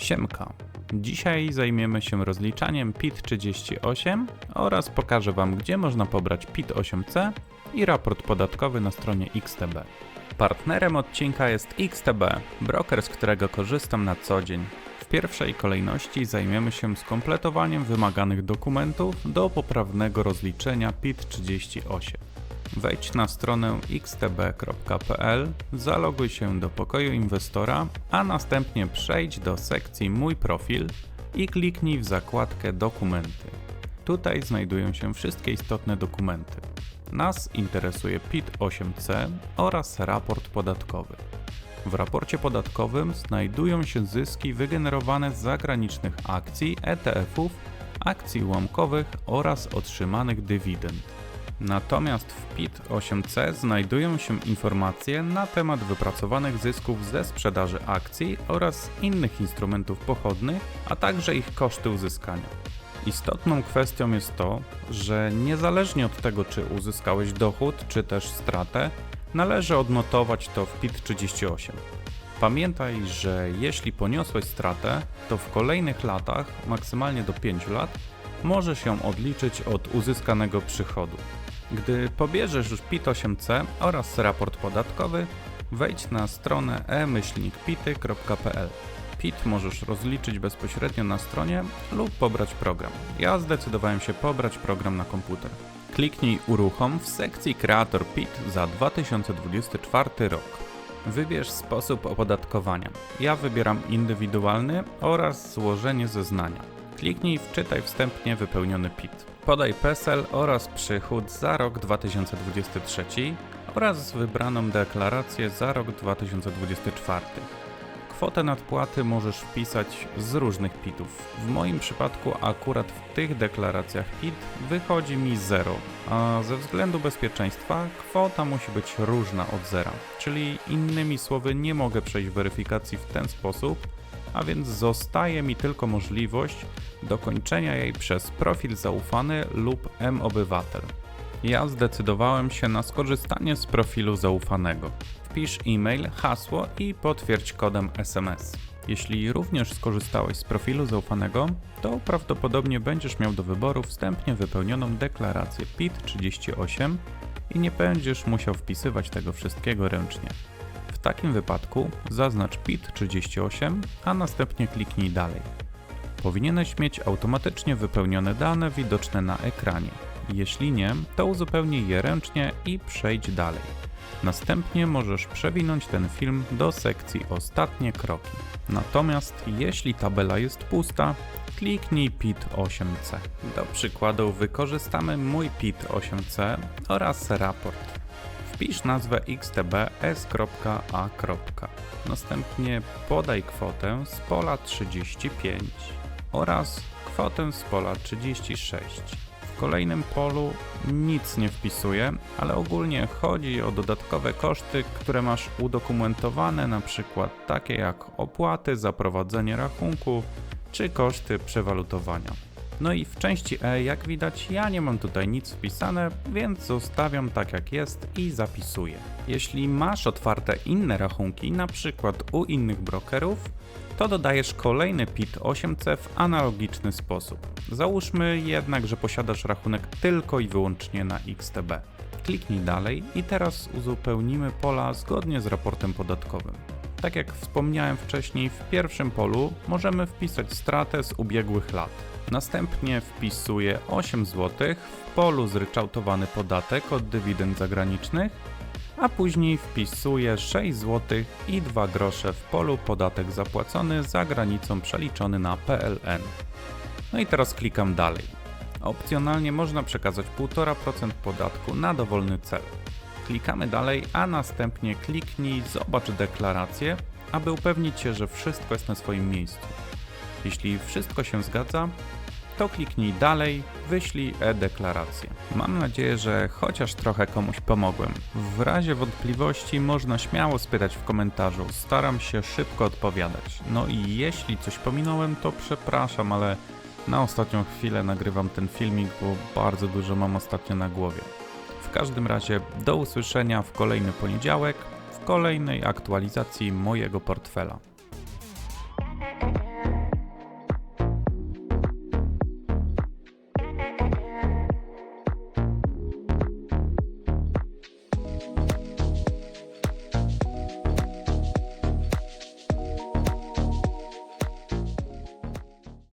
Siemka. Dzisiaj zajmiemy się rozliczaniem PIT-38 oraz pokażę Wam, gdzie można pobrać PIT-8C i raport podatkowy na stronie XTB. Partnerem odcinka jest XTB, broker, z którego korzystam na co dzień. W pierwszej kolejności zajmiemy się skompletowaniem wymaganych dokumentów do poprawnego rozliczenia PIT-38. Wejdź na stronę xtb.pl, zaloguj się do pokoju inwestora, a następnie przejdź do sekcji Mój profil i kliknij w zakładkę Dokumenty. Tutaj znajdują się wszystkie istotne dokumenty. Nas interesuje PIT-8C oraz raport podatkowy. W raporcie podatkowym znajdują się zyski wygenerowane z zagranicznych akcji, ETF-ów, akcji ułamkowych oraz otrzymanych dywidend. Natomiast w PIT-8C znajdują się informacje na temat wypracowanych zysków ze sprzedaży akcji oraz innych instrumentów pochodnych, a także ich koszty uzyskania. Istotną kwestią jest to, że niezależnie od tego, czy uzyskałeś dochód, czy też stratę, należy odnotować to w PIT-38. Pamiętaj, że jeśli poniosłeś stratę, to w kolejnych latach, maksymalnie do 5 lat, możesz ją odliczyć od uzyskanego przychodu. Gdy pobierzesz już PIT-8C oraz raport podatkowy, wejdź na stronę e-pity.pl. PIT możesz rozliczyć bezpośrednio na stronie lub pobrać program. Ja zdecydowałem się pobrać program na komputer. Kliknij Uruchom w sekcji Kreator PIT za 2024 rok. Wybierz sposób opodatkowania. Ja wybieram indywidualny oraz złożenie zeznania. Kliknij Wczytaj wstępnie wypełniony PIT. Podaj PESEL oraz przychód za rok 2023 oraz wybraną deklarację za rok 2024. Kwotę nadpłaty możesz wpisać z różnych PIT-ów. W moim przypadku akurat w tych deklaracjach PIT wychodzi mi 0, a ze względu bezpieczeństwa kwota musi być różna od zera, czyli innymi słowy nie mogę przejść weryfikacji w ten sposób, a więc zostaje mi tylko możliwość dokończenia jej przez profil zaufany lub m-obywatel. Ja zdecydowałem się na skorzystanie z profilu zaufanego. Wpisz e-mail, hasło i potwierdź kodem SMS. Jeśli również skorzystałeś z profilu zaufanego, to prawdopodobnie będziesz miał do wyboru wstępnie wypełnioną deklarację PIT-38 i nie będziesz musiał wpisywać tego wszystkiego ręcznie. Takim wypadku zaznacz PIT-38, a następnie kliknij dalej. Powinieneś mieć automatycznie wypełnione dane widoczne na ekranie. Jeśli nie, to uzupełnij je ręcznie i przejdź dalej. Następnie możesz przewinąć ten film do sekcji Ostatnie kroki. Natomiast jeśli tabela jest pusta, kliknij PIT 8C. Do przykładu wykorzystamy mój PIT 8C oraz raport. Wpisz nazwę xtb s.a. Następnie podaj kwotę z pola 35 oraz kwotę z pola 36. W kolejnym polu nic nie wpisuję, ale ogólnie chodzi o dodatkowe koszty, które masz udokumentowane, przykład takie jak opłaty za prowadzenie rachunku czy koszty przewalutowania. No i w części E, jak widać, ja nie mam tutaj nic wpisane, więc zostawiam tak jak jest i zapisuję. Jeśli masz otwarte inne rachunki, na przykład u innych brokerów, to dodajesz kolejny PIT 8C w analogiczny sposób. Załóżmy jednak, że posiadasz rachunek tylko i wyłącznie na XTB. Kliknij dalej i teraz uzupełnimy pola zgodnie z raportem podatkowym. Tak jak wspomniałem wcześniej, w pierwszym polu możemy wpisać stratę z ubiegłych lat. Następnie wpisuję 8 zł w polu zryczałtowany podatek od dywidend zagranicznych, a później wpisuję 6 zł i 2 grosze w polu podatek zapłacony za granicą przeliczony na PLN. No i teraz klikam dalej. Opcjonalnie można przekazać 1,5% podatku na dowolny cel. Klikamy dalej, a następnie kliknij Zobacz deklarację, aby upewnić się, że wszystko jest na swoim miejscu. Jeśli wszystko się zgadza, to kliknij dalej, wyślij e-deklarację. Mam nadzieję, że chociaż trochę komuś pomogłem. W razie wątpliwości można śmiało spytać w komentarzu, staram się szybko odpowiadać. No i jeśli coś pominąłem, to przepraszam, ale na ostatnią chwilę nagrywam ten filmik, bo bardzo dużo mam ostatnio na głowie. W każdym razie do usłyszenia w kolejny poniedziałek w kolejnej aktualizacji mojego portfela.